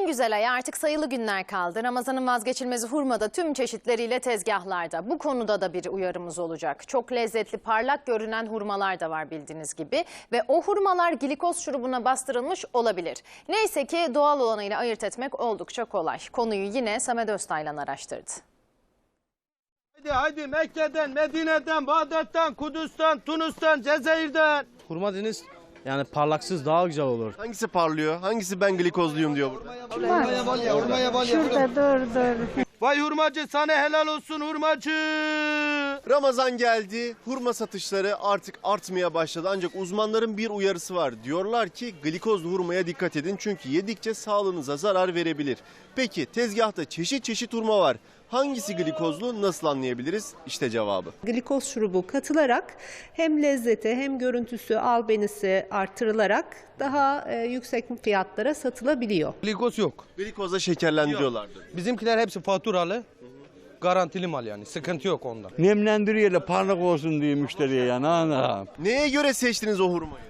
En güzel ay artık sayılı günler kaldı. Ramazanın vazgeçilmezi hurmada tüm çeşitleriyle tezgahlarda. Bu konuda da bir uyarımız olacak. Çok lezzetli, parlak görünen hurmalar da var bildiğiniz gibi. Ve o hurmalar glikoz şurubuna bastırılmış olabilir. Neyse ki doğal olanıyla ayırt etmek oldukça kolay. Konuyu yine Samet Öztaylan araştırdı. Hadi hadi Mekke'den, Medine'den, Bağdat'tan, Kudüs'ten, Tunus'tan, Cezayir'den. Hurma deniz yani parlaksız daha güzel olur. Hangisi parlıyor? Hangisi ben glikozluyum diyor burada. Şurada dur dur. Vay hurmacı sana helal olsun hurmacı. Ramazan geldi. Hurma satışları artık artmaya başladı. Ancak uzmanların bir uyarısı var. Diyorlar ki glikozlu hurmaya dikkat edin. Çünkü yedikçe sağlığınıza zarar verebilir. Peki tezgahta çeşit çeşit hurma var. Hangisi glikozlu nasıl anlayabiliriz? İşte cevabı. glikoz şurubu katılarak hem lezzeti hem görüntüsü albenisi artırılarak daha e, yüksek fiyatlara satılabiliyor. Glikoz yok. Glikozla şekerlendiriyorlardı. Bizimkiler hepsi faturalı. Garantili mal yani. Sıkıntı yok onda. Nemlendiriyor parlak olsun diye müşteriye yani. Ana. Neye göre seçtiniz o hurmayı?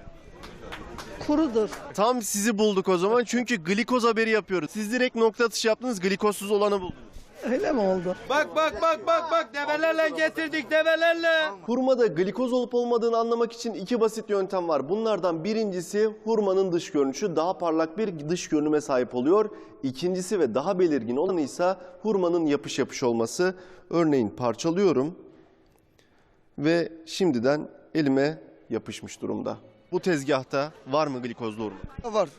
Kurudur. Tam sizi bulduk o zaman çünkü glikoz haberi yapıyoruz. Siz direkt nokta atışı yaptınız glikozsuz olanı buldunuz. Bak bak bak bak bak develerle getirdik develerle. Hurmada glikoz olup olmadığını anlamak için iki basit yöntem var. Bunlardan birincisi hurmanın dış görünüşü daha parlak bir dış görünüme sahip oluyor. İkincisi ve daha belirgin olanı ise hurmanın yapış yapış olması. Örneğin parçalıyorum ve şimdiden elime yapışmış durumda. Bu tezgahta var mı glikozlu hurma? Var.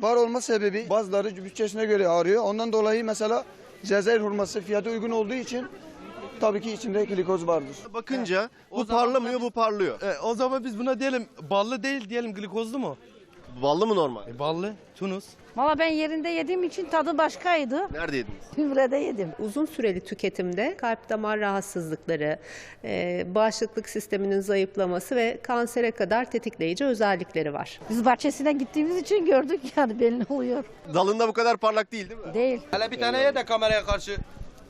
Var olma sebebi bazıları bütçesine göre arıyor. Ondan dolayı mesela Cezayir hurması fiyatı uygun olduğu için tabii ki içinde glikoz vardır. Bakınca bu parlamıyor bu parlıyor. E, o zaman biz buna diyelim ballı değil diyelim glikozlu mu? Ballı mı normal? E, ballı. Tunus. Valla ben yerinde yediğim için tadı başkaydı. Nerede yediniz? Ümre'de yedim. Uzun süreli tüketimde kalp damar rahatsızlıkları, e, bağışıklık sisteminin zayıflaması ve kansere kadar tetikleyici özellikleri var. Biz bahçesine gittiğimiz için gördük yani belli oluyor. Dalında bu kadar parlak değil değil mi? Değil. Hele bir tane ye de kameraya karşı.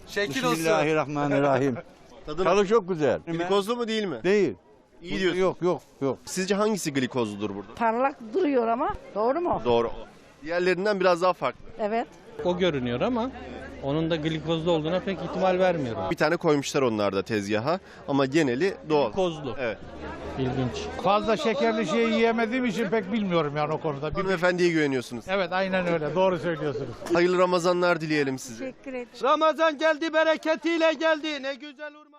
Şekil olsun. Bismillahirrahmanirrahim. Tadı Tadı çok güzel. Glikozlu mu değil mi? Değil. İyi diyorsun. Yok yok yok. Sizce hangisi glikozludur burada? Parlak duruyor ama. Doğru mu? Doğru. Diğerlerinden biraz daha farklı. Evet. o görünüyor ama onun da glikozlu olduğuna pek ihtimal vermiyorum. Bir tane koymuşlar onlar da tezgaha ama geneli doğal. Glikozlu. Evet. İlginç. Fazla şekerli şey yiyemediğim için pek bilmiyorum yani o konuda. Bir- Hanımefendiye güveniyorsunuz. Evet aynen öyle doğru söylüyorsunuz. Hayırlı Ramazanlar dileyelim size. Teşekkür ederim. Ramazan geldi bereketiyle geldi. Ne güzel hurma.